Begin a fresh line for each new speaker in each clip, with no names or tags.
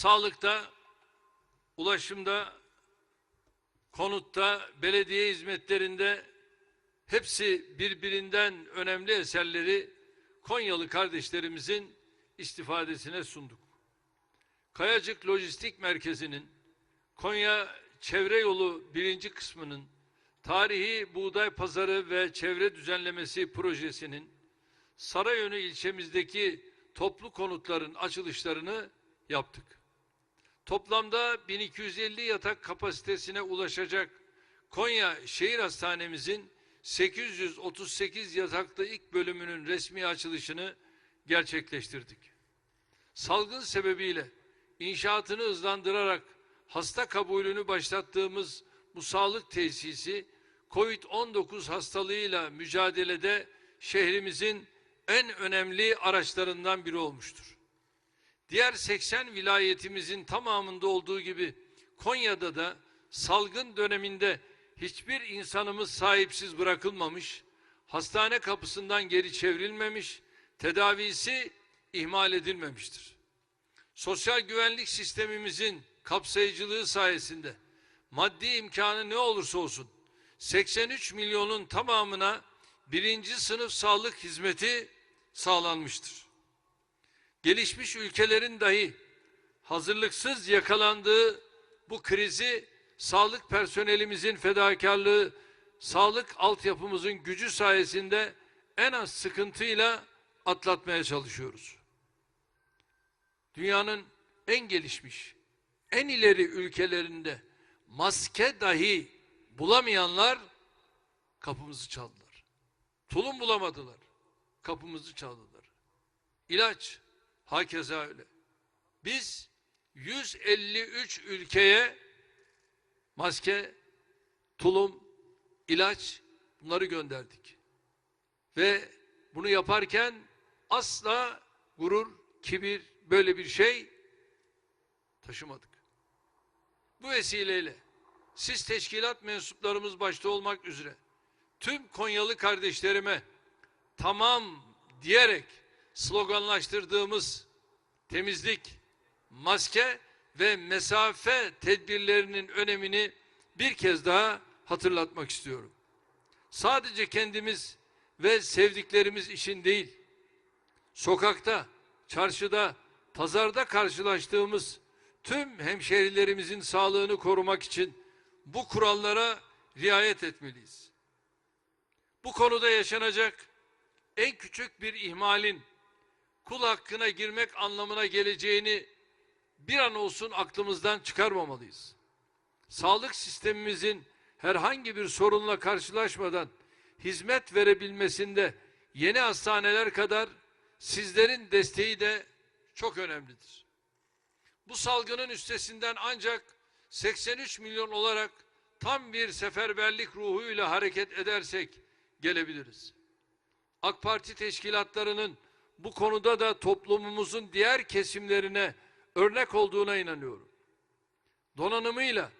sağlıkta, ulaşımda, konutta, belediye hizmetlerinde hepsi birbirinden önemli eserleri Konyalı kardeşlerimizin istifadesine sunduk. Kayacık Lojistik Merkezi'nin Konya Çevre Yolu birinci kısmının tarihi buğday pazarı ve çevre düzenlemesi projesinin Sarayönü ilçemizdeki toplu konutların açılışlarını yaptık. Toplamda 1250 yatak kapasitesine ulaşacak Konya Şehir Hastanemizin 838 yataklı ilk bölümünün resmi açılışını gerçekleştirdik. Salgın sebebiyle inşaatını hızlandırarak hasta kabulünü başlattığımız bu sağlık tesisi COVID-19 hastalığıyla mücadelede şehrimizin en önemli araçlarından biri olmuştur. Diğer 80 vilayetimizin tamamında olduğu gibi Konya'da da salgın döneminde hiçbir insanımız sahipsiz bırakılmamış, hastane kapısından geri çevrilmemiş, tedavisi ihmal edilmemiştir. Sosyal güvenlik sistemimizin kapsayıcılığı sayesinde maddi imkanı ne olursa olsun 83 milyonun tamamına birinci sınıf sağlık hizmeti sağlanmıştır. Gelişmiş ülkelerin dahi hazırlıksız yakalandığı bu krizi sağlık personelimizin fedakarlığı, sağlık altyapımızın gücü sayesinde en az sıkıntıyla atlatmaya çalışıyoruz. Dünyanın en gelişmiş, en ileri ülkelerinde maske dahi bulamayanlar kapımızı çaldılar. Tulum bulamadılar. Kapımızı çaldılar. İlaç hakeza öyle. Biz 153 ülkeye maske, tulum, ilaç bunları gönderdik. Ve bunu yaparken asla gurur, kibir böyle bir şey taşımadık. Bu vesileyle siz teşkilat mensuplarımız başta olmak üzere tüm Konyalı kardeşlerime tamam diyerek sloganlaştırdığımız temizlik, maske ve mesafe tedbirlerinin önemini bir kez daha hatırlatmak istiyorum. Sadece kendimiz ve sevdiklerimiz için değil, sokakta, çarşıda, pazarda karşılaştığımız tüm hemşerilerimizin sağlığını korumak için bu kurallara riayet etmeliyiz. Bu konuda yaşanacak en küçük bir ihmalin kul hakkına girmek anlamına geleceğini bir an olsun aklımızdan çıkarmamalıyız. Sağlık sistemimizin herhangi bir sorunla karşılaşmadan hizmet verebilmesinde yeni hastaneler kadar sizlerin desteği de çok önemlidir. Bu salgının üstesinden ancak 83 milyon olarak tam bir seferberlik ruhuyla hareket edersek gelebiliriz. AK Parti teşkilatlarının bu konuda da toplumumuzun diğer kesimlerine örnek olduğuna inanıyorum. Donanımıyla,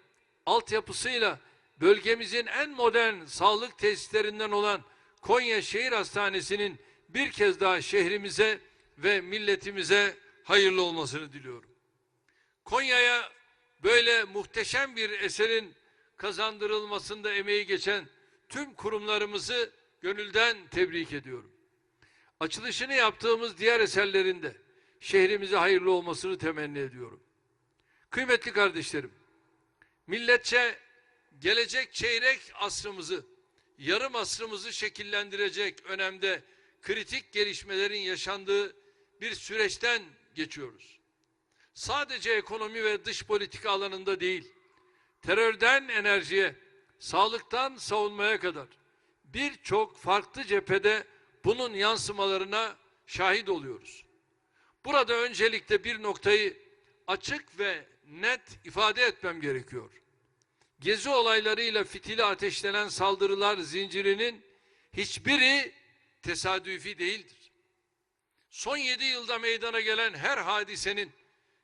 altyapısıyla bölgemizin en modern sağlık tesislerinden olan Konya Şehir Hastanesi'nin bir kez daha şehrimize ve milletimize hayırlı olmasını diliyorum. Konya'ya böyle muhteşem bir eserin kazandırılmasında emeği geçen tüm kurumlarımızı gönülden tebrik ediyorum. Açılışını yaptığımız diğer eserlerinde şehrimize hayırlı olmasını temenni ediyorum. Kıymetli kardeşlerim, milletçe gelecek çeyrek asrımızı, yarım asrımızı şekillendirecek önemde kritik gelişmelerin yaşandığı bir süreçten geçiyoruz. Sadece ekonomi ve dış politika alanında değil, terörden enerjiye, sağlıktan savunmaya kadar birçok farklı cephede bunun yansımalarına şahit oluyoruz. Burada öncelikle bir noktayı açık ve net ifade etmem gerekiyor. Gezi olaylarıyla fitili ateşlenen saldırılar zincirinin hiçbiri tesadüfi değildir. Son yedi yılda meydana gelen her hadisenin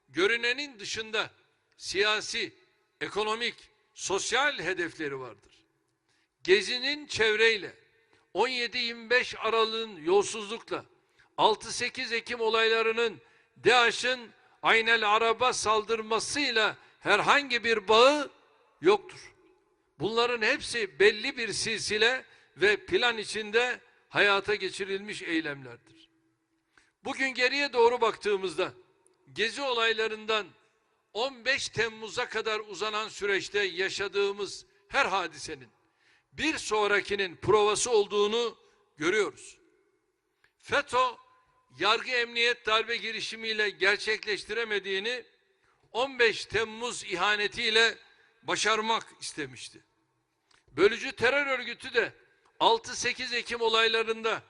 görünenin dışında siyasi, ekonomik, sosyal hedefleri vardır. Gezinin çevreyle 17-25 Aralık'ın yolsuzlukla 6-8 Ekim olaylarının DAEŞ'ın Aynel Arab'a saldırmasıyla herhangi bir bağı yoktur. Bunların hepsi belli bir silsile ve plan içinde hayata geçirilmiş eylemlerdir. Bugün geriye doğru baktığımızda gezi olaylarından 15 Temmuz'a kadar uzanan süreçte yaşadığımız her hadisenin bir sonrakinin provası olduğunu görüyoruz. FETÖ yargı emniyet darbe girişimiyle gerçekleştiremediğini 15 Temmuz ihanetiyle başarmak istemişti. Bölücü terör örgütü de 6-8 Ekim olaylarında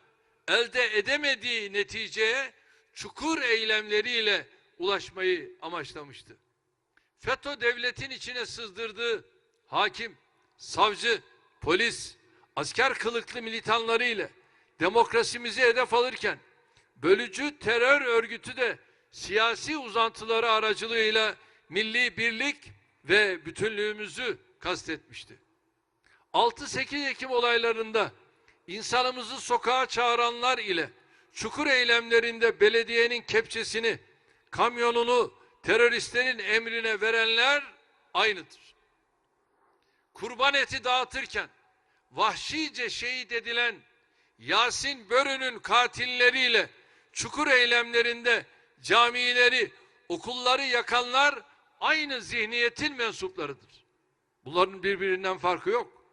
elde edemediği neticeye çukur eylemleriyle ulaşmayı amaçlamıştı. FETÖ devletin içine sızdırdığı hakim, savcı, polis, asker kılıklı militanlarıyla demokrasimizi hedef alırken bölücü terör örgütü de siyasi uzantıları aracılığıyla milli birlik ve bütünlüğümüzü kastetmişti. 6-8 Ekim olaylarında insanımızı sokağa çağıranlar ile çukur eylemlerinde belediyenin kepçesini, kamyonunu teröristlerin emrine verenler aynıdır. Kurban eti dağıtırken vahşice şehit edilen Yasin Börü'nün katilleriyle çukur eylemlerinde camileri, okulları yakanlar aynı zihniyetin mensuplarıdır. Bunların birbirinden farkı yok.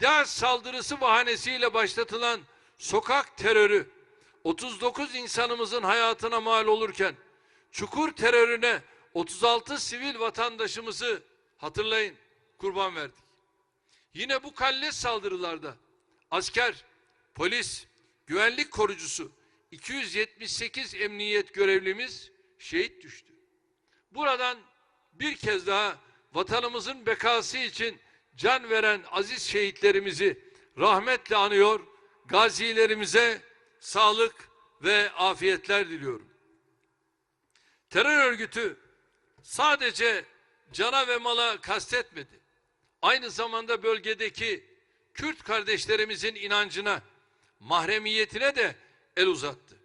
DAEŞ saldırısı bahanesiyle başlatılan sokak terörü 39 insanımızın hayatına mal olurken çukur terörüne 36 sivil vatandaşımızı hatırlayın kurban verdik. Yine bu kalles saldırılarda asker, polis, güvenlik korucusu 278 emniyet görevlimiz şehit düştü. Buradan bir kez daha vatanımızın bekası için can veren aziz şehitlerimizi rahmetle anıyor, gazilerimize sağlık ve afiyetler diliyorum. Terör örgütü sadece cana ve mala kastetmedi. Aynı zamanda bölgedeki Kürt kardeşlerimizin inancına, mahremiyetine de el uzattı.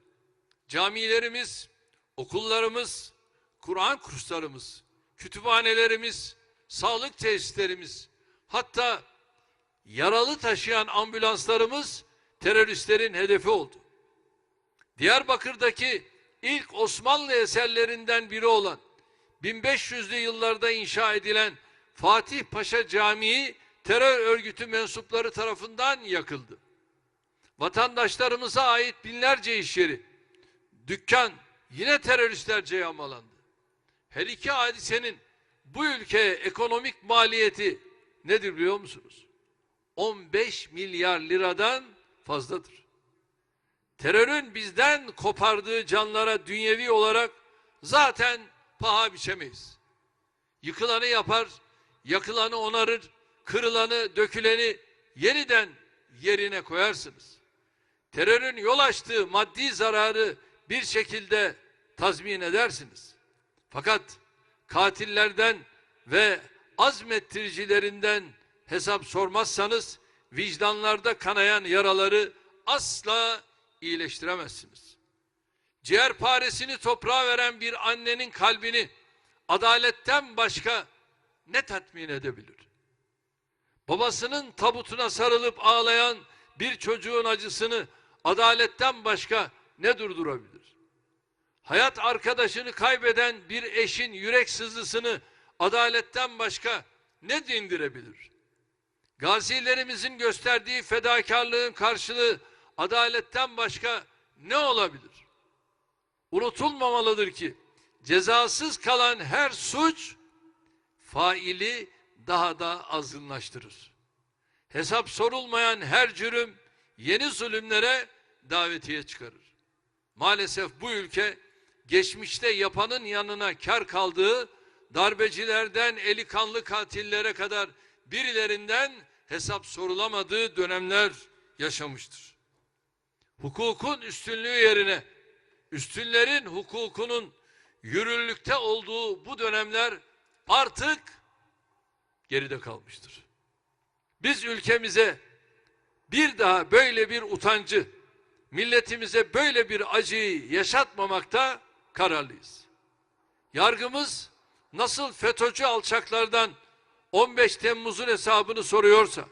Camilerimiz, okullarımız, Kur'an kurslarımız, kütüphanelerimiz, sağlık tesislerimiz, hatta yaralı taşıyan ambulanslarımız teröristlerin hedefi oldu. Diyarbakır'daki ilk Osmanlı eserlerinden biri olan 1500'lü yıllarda inşa edilen Fatih Paşa Camii terör örgütü mensupları tarafından yakıldı. Vatandaşlarımıza ait binlerce iş yeri, dükkan yine teröristlerce yağmalandı. Her iki hadisenin bu ülkeye ekonomik maliyeti nedir biliyor musunuz? 15 milyar liradan fazladır. Terörün bizden kopardığı canlara dünyevi olarak zaten paha biçemeyiz. Yıkılanı yapar, yakılanı onarır, kırılanı, döküleni yeniden yerine koyarsınız. Terörün yol açtığı maddi zararı bir şekilde tazmin edersiniz. Fakat katillerden ve azmettiricilerinden hesap sormazsanız vicdanlarda kanayan yaraları asla iyileştiremezsiniz. Ciğer paresini toprağa veren bir annenin kalbini adaletten başka ne tatmin edebilir? Babasının tabutuna sarılıp ağlayan bir çocuğun acısını adaletten başka ne durdurabilir? Hayat arkadaşını kaybeden bir eşin yürek sızısını adaletten başka ne dindirebilir? Gazilerimizin gösterdiği fedakarlığın karşılığı adaletten başka ne olabilir? Unutulmamalıdır ki cezasız kalan her suç faili daha da azınlaştırır. Hesap sorulmayan her cürüm yeni zulümlere davetiye çıkarır. Maalesef bu ülke geçmişte yapanın yanına kar kaldığı darbecilerden eli kanlı katillere kadar birilerinden hesap sorulamadığı dönemler yaşamıştır. Hukukun üstünlüğü yerine üstünlerin hukukunun yürürlükte olduğu bu dönemler artık geride kalmıştır. Biz ülkemize bir daha böyle bir utancı, milletimize böyle bir acıyı yaşatmamakta kararlıyız. Yargımız nasıl FETÖ'cü alçaklardan 15 Temmuz'un hesabını soruyorsa,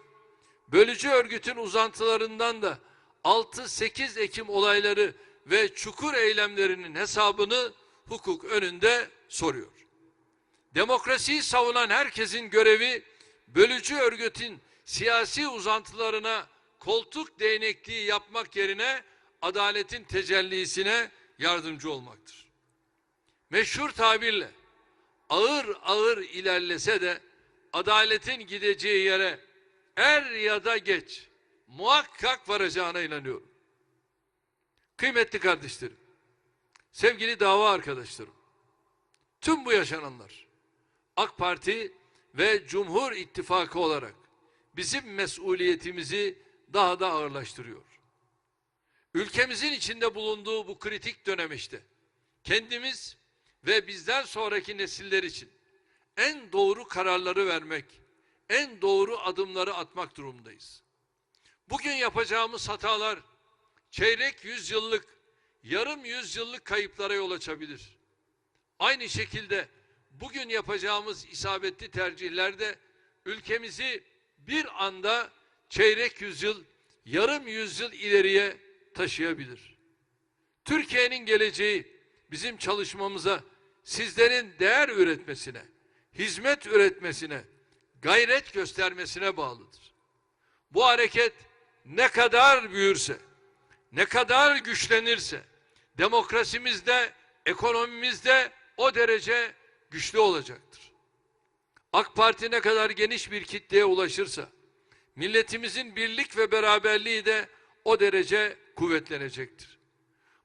bölücü örgütün uzantılarından da 6-8 Ekim olayları ve çukur eylemlerinin hesabını hukuk önünde soruyor. Demokrasiyi savunan herkesin görevi bölücü örgütün siyasi uzantılarına koltuk değnekliği yapmak yerine adaletin tecellisine yardımcı olmaktır. Meşhur tabirle ağır ağır ilerlese de adaletin gideceği yere er ya da geç muhakkak varacağına inanıyorum. Kıymetli kardeşlerim, sevgili dava arkadaşlarım, tüm bu yaşananlar AK Parti ve Cumhur İttifakı olarak bizim mesuliyetimizi daha da ağırlaştırıyor. Ülkemizin içinde bulunduğu bu kritik dönem işte kendimiz ve bizden sonraki nesiller için en doğru kararları vermek, en doğru adımları atmak durumundayız. Bugün yapacağımız hatalar çeyrek yüzyıllık, yarım yüzyıllık kayıplara yol açabilir. Aynı şekilde bugün yapacağımız isabetli tercihler de ülkemizi bir anda çeyrek yüzyıl, yarım yüzyıl ileriye taşıyabilir. Türkiye'nin geleceği bizim çalışmamıza, sizlerin değer üretmesine, hizmet üretmesine, gayret göstermesine bağlıdır. Bu hareket ne kadar büyürse, ne kadar güçlenirse, demokrasimizde, ekonomimizde o derece güçlü olacaktır. AK Parti ne kadar geniş bir kitleye ulaşırsa, milletimizin birlik ve beraberliği de o derece kuvvetlenecektir.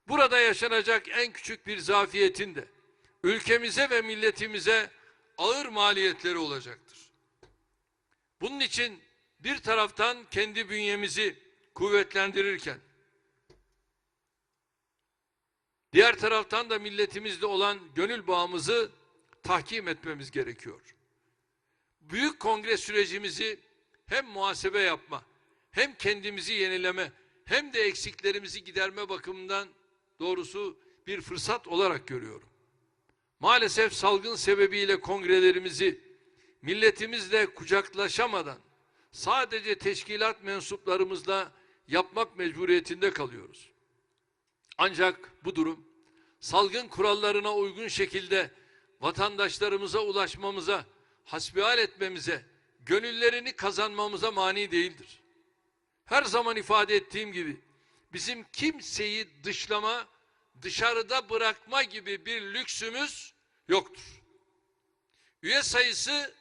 Burada yaşanacak en küçük bir zafiyetin de ülkemize ve milletimize ağır maliyetleri olacaktır. Bunun için bir taraftan kendi bünyemizi kuvvetlendirirken diğer taraftan da milletimizle olan gönül bağımızı tahkim etmemiz gerekiyor. Büyük kongre sürecimizi hem muhasebe yapma, hem kendimizi yenileme, hem de eksiklerimizi giderme bakımından doğrusu bir fırsat olarak görüyorum. Maalesef salgın sebebiyle kongrelerimizi milletimizle kucaklaşamadan sadece teşkilat mensuplarımızla yapmak mecburiyetinde kalıyoruz. Ancak bu durum salgın kurallarına uygun şekilde vatandaşlarımıza ulaşmamıza, hasbihal etmemize, gönüllerini kazanmamıza mani değildir. Her zaman ifade ettiğim gibi bizim kimseyi dışlama, dışarıda bırakma gibi bir lüksümüz yoktur. Üye sayısı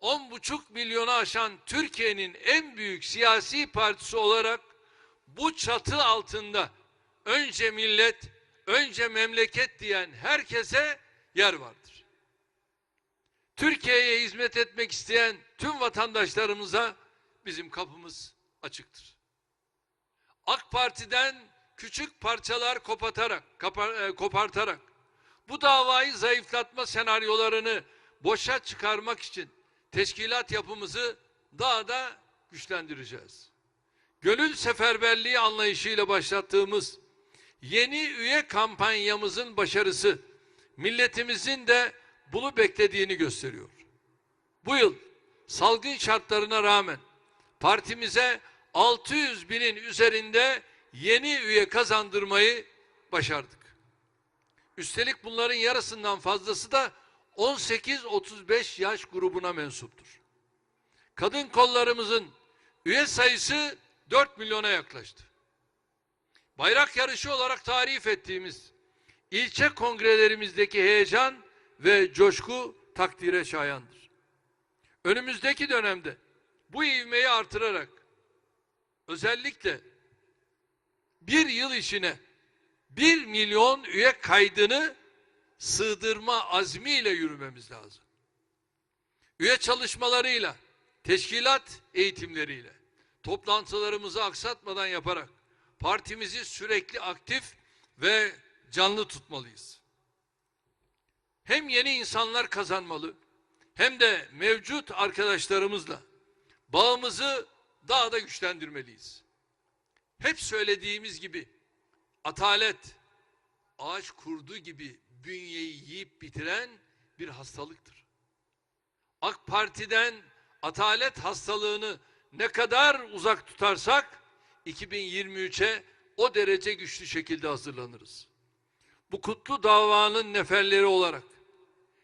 10,5 milyonu aşan Türkiye'nin en büyük siyasi partisi olarak bu çatı altında önce millet, önce memleket diyen herkese yer vardır. Türkiye'ye hizmet etmek isteyen tüm vatandaşlarımıza bizim kapımız açıktır. AK Parti'den küçük parçalar kopatarak, e, kopartarak bu davayı zayıflatma senaryolarını boşa çıkarmak için teşkilat yapımızı daha da güçlendireceğiz. Gönül seferberliği anlayışıyla başlattığımız yeni üye kampanyamızın başarısı milletimizin de bunu beklediğini gösteriyor. Bu yıl salgın şartlarına rağmen partimize 600 binin üzerinde yeni üye kazandırmayı başardık. Üstelik bunların yarısından fazlası da 18-35 yaş grubuna mensuptur. Kadın kollarımızın üye sayısı 4 milyona yaklaştı. Bayrak yarışı olarak tarif ettiğimiz ilçe kongrelerimizdeki heyecan ve coşku takdire şayandır. Önümüzdeki dönemde bu ivmeyi artırarak özellikle bir yıl içine bir milyon üye kaydını sığdırma azmiyle yürümemiz lazım. Üye çalışmalarıyla, teşkilat eğitimleriyle, toplantılarımızı aksatmadan yaparak partimizi sürekli aktif ve canlı tutmalıyız. Hem yeni insanlar kazanmalı, hem de mevcut arkadaşlarımızla bağımızı daha da güçlendirmeliyiz. Hep söylediğimiz gibi atalet, ağaç kurdu gibi bünyeyi yiyip bitiren bir hastalıktır. AK Parti'den atalet hastalığını ne kadar uzak tutarsak 2023'e o derece güçlü şekilde hazırlanırız. Bu kutlu davanın neferleri olarak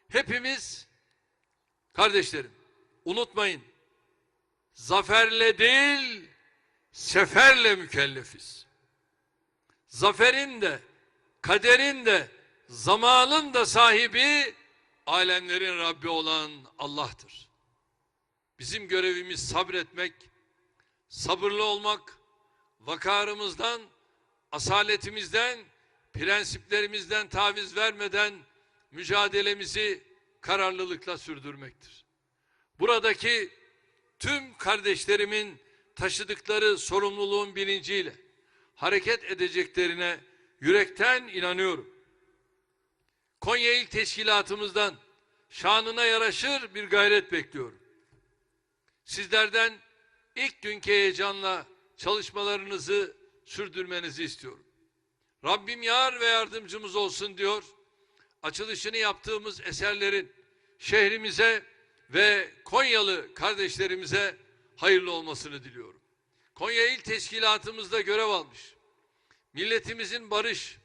hepimiz kardeşlerim unutmayın zaferle değil seferle mükellefiz. Zaferin de kaderin de zamanın da sahibi alemlerin Rabbi olan Allah'tır. Bizim görevimiz sabretmek, sabırlı olmak, vakarımızdan, asaletimizden, prensiplerimizden taviz vermeden mücadelemizi kararlılıkla sürdürmektir. Buradaki tüm kardeşlerimin taşıdıkları sorumluluğun bilinciyle hareket edeceklerine yürekten inanıyorum. Konya İl Teşkilatımızdan şanına yaraşır bir gayret bekliyorum. Sizlerden ilk günkü heyecanla çalışmalarınızı sürdürmenizi istiyorum. Rabbim yar ve yardımcımız olsun diyor. Açılışını yaptığımız eserlerin şehrimize ve Konyalı kardeşlerimize hayırlı olmasını diliyorum. Konya İl Teşkilatımızda görev almış. Milletimizin barış,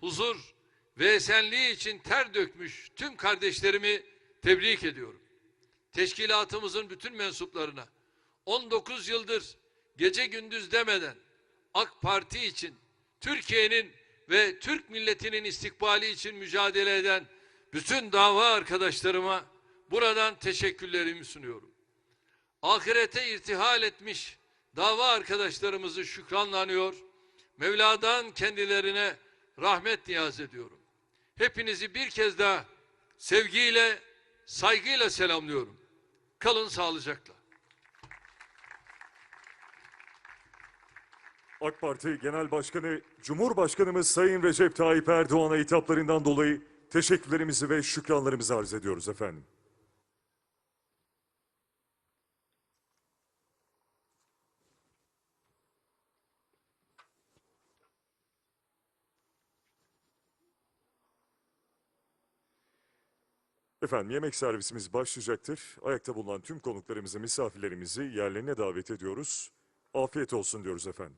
huzur ve esenliği için ter dökmüş tüm kardeşlerimi tebrik ediyorum. Teşkilatımızın bütün mensuplarına 19 yıldır gece gündüz demeden AK Parti için Türkiye'nin ve Türk milletinin istikbali için mücadele eden bütün dava arkadaşlarıma buradan teşekkürlerimi sunuyorum. Ahirete irtihal etmiş dava arkadaşlarımızı şükranla anıyor. Mevla'dan kendilerine rahmet niyaz ediyorum. Hepinizi bir kez daha sevgiyle, saygıyla selamlıyorum. Kalın sağlıcakla.
AK Parti Genel Başkanı Cumhurbaşkanımız Sayın Recep Tayyip Erdoğan'a hitaplarından dolayı teşekkürlerimizi ve şükranlarımızı arz ediyoruz efendim. Efendim yemek servisimiz başlayacaktır. Ayakta bulunan tüm konuklarımızı, misafirlerimizi yerlerine davet ediyoruz. Afiyet olsun diyoruz efendim.